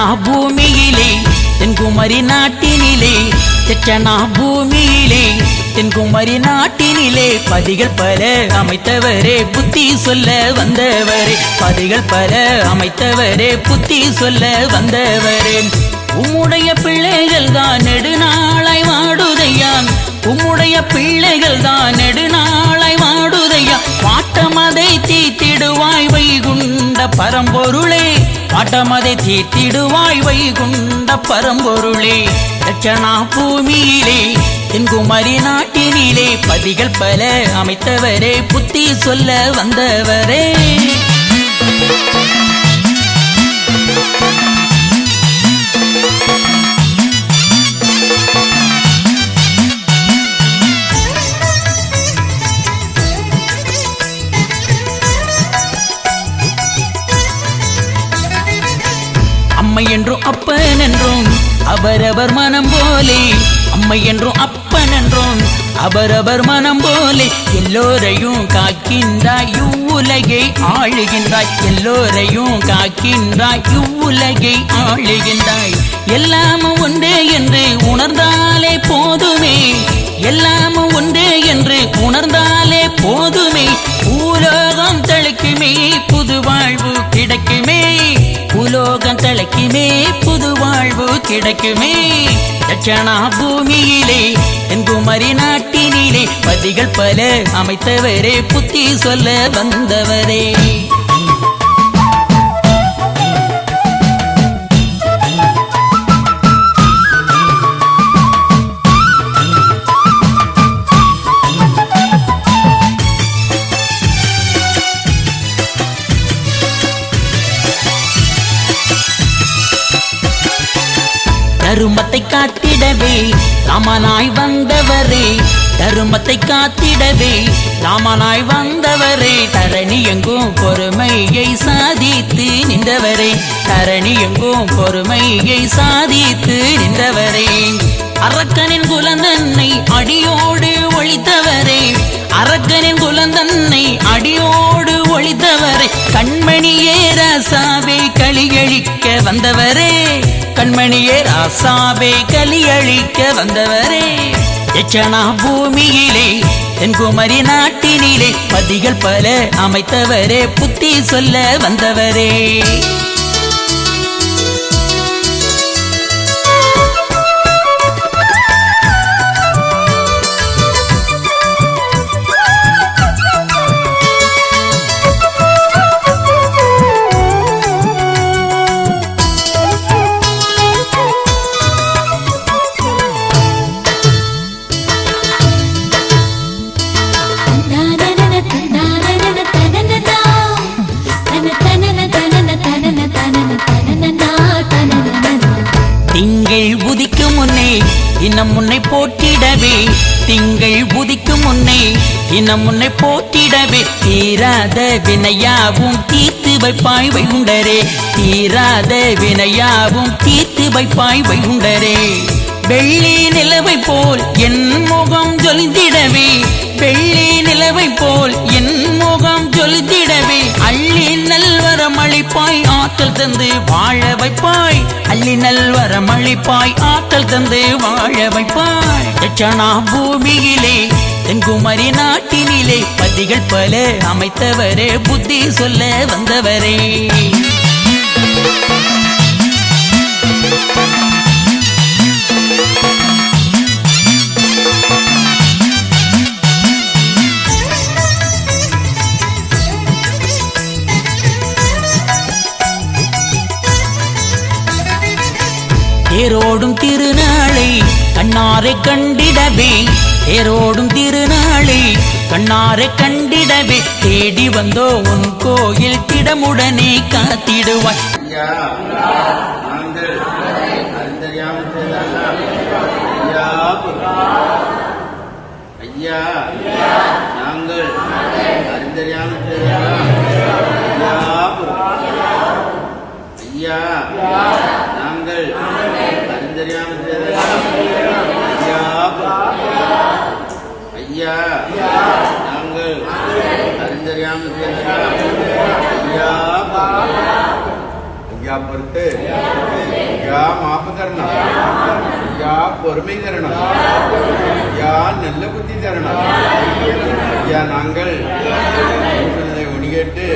தட்சணா பூமியிலே தென்குமரி நாட்டினிலே தட்சணா பூமியிலே தென்குமரி நாட்டினிலே பதிகள் பல அமைத்தவரே புத்தி சொல்ல வந்தவரே. பதிகள் பல அமைத்தவரே புத்தி சொல்ல வந்தவரே. உம்முடைய பிள்ளைகள் தான் நெடுநாளாய் வாடுதையான். உம்முடைய பிள்ளைகள் தான் நெடுநாளாய் வாடுதையா பாட்டமதை தீத்திடுவாய் வைகுண்ட பரம்பொருளே பாட்டமதை தீத்திடுவாய் வைகுண்ட பரம்பொருளே. தட்சணா பூமியிலே தென்குமரி நாட்டினிலே பதிகள் பல அமைத்தவரே புத்தி சொல்ல வந்தவரே. அப்பன் என்றும் அவரவர் மனம் போலே. அம்மை என்றும் அப்பன் என்றும் அவரவர் மனம் போலே. எல்லோரையும் காக்கின்றாய் இவ்வுலகை ஆளுகின்றாய். எல்லோரையும் காக்கின்றாய் இவ்வுலகை ஆளுகின்றாய். எல்லாமும் ஒன்று என்று உணர்ந்தாலே போதுமே. எல்லாமும் ஒன்று என்று உணர்ந்தாலே போதுமே. பூலோகம் தழைக்குமே புது வாழ்வு கிடைக்குமே. பூலோகம் தழைக்குமே கிடைக்குமே. தட்சணா பூமியிலே என் குமரி நாட்டினிலே பதிகள் பல அமைத்தவரே புத்தி சொல்ல வந்தவரே. தருமத்தை காத்திடவே ராமனாய் வந்தவரே. தருமத்தை காத்திடவே ராமனாய் வந்தவரே. தரணி எங்கும் பொறுமையை சாதித்து நின்றவரே. தரணி எங்கும் பொறுமையை சாதித்து நின்றவரே. அரக்கனின் குலந்தன்னை அடியோடு ஒழித்தவரே. அரக்கனின் குலந்தன்னை அடியோடு ஒழித்தவரே. கண்மணியே ரசாவே கலியழிக்க வந்தவரே. கண்மணியே ராசாவே கலியழிக்க வந்தவரே. எச்சனா பூமியிலே தென்குமரி நாட்டினிலே பதிகள் பல அமைத்தவரே புத்தி சொல்ல வந்தவரே. உதிக்கும் முன்னே இன்னம் முன்னை போட்டிடவே திங்கள் உதிக்கும் முன்னே இன்னம் முன்னை போட்டிடவே தீராத வினையாவும் தீர்த்து வைப்பாய் வைகுண்டரே தீராத வினையாவும் தீர்த்து வைப்பாய் வைகுண்டரே வெள்ளி நிலவை போல் என் முகம் ஜொலித்திடவே வெள்ளி நிலவை போல் என் முகம் ஜொலித்திடவே அள்ளி நல்ல ஆற்றல் தந்து வாழ வைப்பாய். அள்ளி நல்வரம் அளிப்பாய் ஆற்றல் தந்து வாழ வைப்பாய். தட்சணா பூமியிலே தென்குமரி நாட்டினிலே பதிகள் பல அமைத்தவரே புத்தி சொல்ல வந்தவரே. தேரோடும் திருநாளை கண்ணாரை கண்டிடவே. தேரோடும் திருநாளை கண்ணாரை கண்டிடவே. தேடி வந்தோ உன் கோயில் திடமுடனே காத்திடுவாய். ஐயா நாங்கள் அறிந்தறியாமல் ஐயா ஐயா நாங்கள் அறிந்தறியாமல் செய்தால் ஐயா ஐயா நாங்கள் அறிந்தறியாமல் செய்தால் ஐயா. நாங்கள் அறிந்தறியாமல் ஐயா ஐயா பொறுத்து ஐயா மாப்பு தரணும் ஐயா பொறுமை தரணும் ஐயா நல்ல புத்தி தரணும் ஐயா நாங்கள் சொன்னதை ஒன்று கேட்டு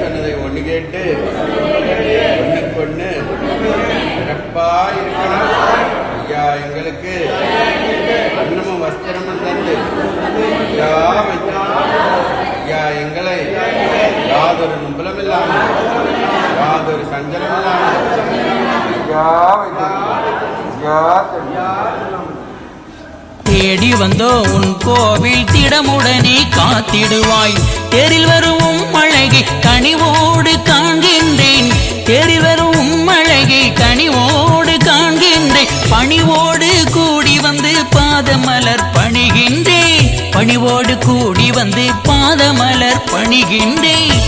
சொன்னதை ஒன்று கேட்டு ஒன்றுக்கு ஒன்று சிறப்பா இருக்கணும். ஐயா எங்களுக்கு வந்தோ உன் கோவில் திடமுடனே காத்திடுவாய். தேரில் வரும் அழகை கனிவோடு காண்கின்றேன். தேரில் வரும் அழகை கனிவோடு காண்கின்றேன். பணிவோடு கூடி வந்து பாதமலர் பணிகின்றேன். பணிவோடு கூடி வந்து பாதமலர் பணிகின்றேன்.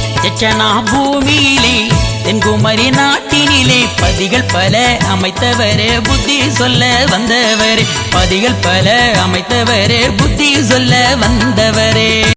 பூமியிலே தென்குமரி நாட்டினிலே பதிகள் பல அமைத்தவரே புத்தி சொல்ல வந்தவரே. பதிகள் பல அமைத்தவரே புத்தி சொல்ல வந்தவரே.